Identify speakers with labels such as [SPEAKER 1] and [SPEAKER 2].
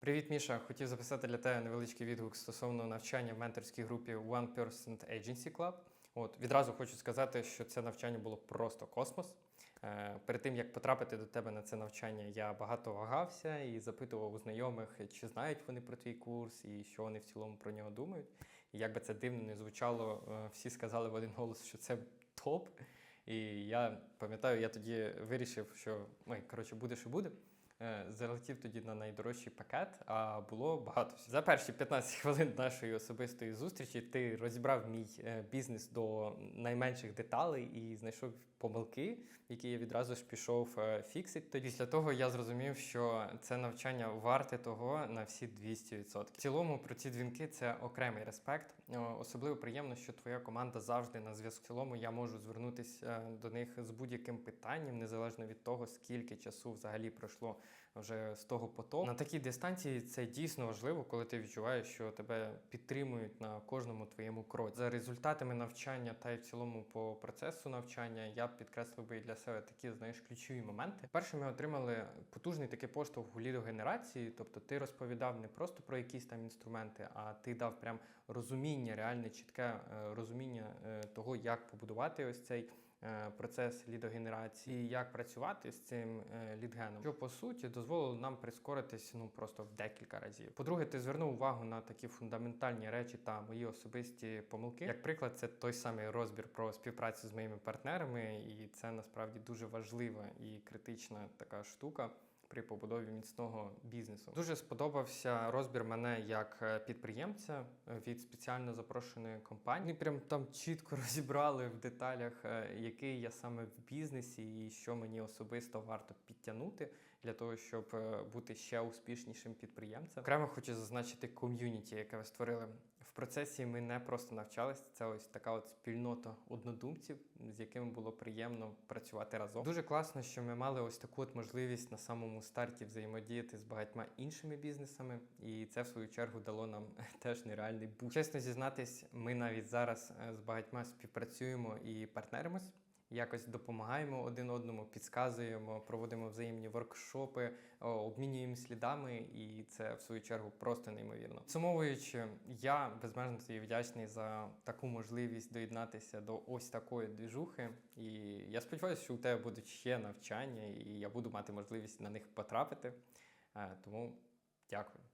[SPEAKER 1] Привіт, Міша. Хотів записати для тебе невеличкий відгук стосовно навчання в менторській групі One Percent Agency Club. От відразу хочу сказати, що це навчання було просто космос. Е, перед тим як потрапити до тебе на це навчання, я багато вагався і запитував у знайомих, чи знають вони про твій курс і що вони в цілому про нього думають. І як би це дивно не звучало, е, всі сказали в один голос, що це топ. І я пам'ятаю, я тоді вирішив, що ой, коротше, буде, що буде. Е, Залетів тоді на найдорожчий пакет, а було багато. За перші 15 хвилин нашої особистої зустрічі ти розібрав мій е, бізнес до найменших деталей і знайшов помилки, які я відразу ж пішов е, фіксити. Тоді після того я зрозумів, що це навчання варте того на всі 200%. В цілому про ці дзвінки це окремий респект. Особливо приємно, що твоя команда завжди на зв'язку. В цілому я можу звернутися до них з будь-яким питанням, незалежно від того, скільки часу взагалі пройшло вже з того потоку. На такій дистанції це дійсно важливо, коли ти відчуваєш, що тебе підтримують на кожному твоєму кроці. За результатами навчання та й в цілому по процесу навчання я підкреслив би для себе такі знаєш ключові моменти. Перше, ми отримали потужний такий поштовх у лідогенерації, тобто ти розповідав не просто про якісь там інструменти, а ти дав прям розуміння, реальне чітке е, розуміння е, того, як побудувати ось цей процес лідогенерації, як працювати з цим е, лідгеном, що по суті дозволило нам прискоритись ну просто в декілька разів. По-друге, ти звернув увагу на такі фундаментальні речі та мої особисті помилки. Як приклад, це той самий розбір про співпрацю з моїми партнерами, і це насправді дуже важлива і критична така штука. При побудові міцного бізнесу дуже сподобався розбір мене як е, підприємця е, від спеціально запрошеної компанії. Прям там чітко розібрали в деталях, е, який я саме в бізнесі і що мені особисто варто підтягнути для того, щоб бути ще успішнішим підприємцем. Окремо хочу зазначити ком'юніті, яке ви створили в процесі. Ми не просто навчалися. Це ось така от спільнота однодумців, з якими було приємно працювати разом. Дуже класно, що ми мали ось таку от можливість на самому старті взаємодіяти з багатьма іншими бізнесами, і це в свою чергу дало нам теж нереальний бух. Чесно зізнатись, ми навіть зараз е, з багатьма співпрацюємо і партнеримось. Якось допомагаємо один одному, підказуємо, проводимо взаємні воркшопи, обмінюємо слідами, і це в свою чергу просто неймовірно. Підсумовуючи, я безмежно тобі вдячний за таку можливість доєднатися до ось такої двіжухи. І я сподіваюся, що у тебе будуть ще навчання, і я буду мати можливість на них потрапити. Е, Тому дякую.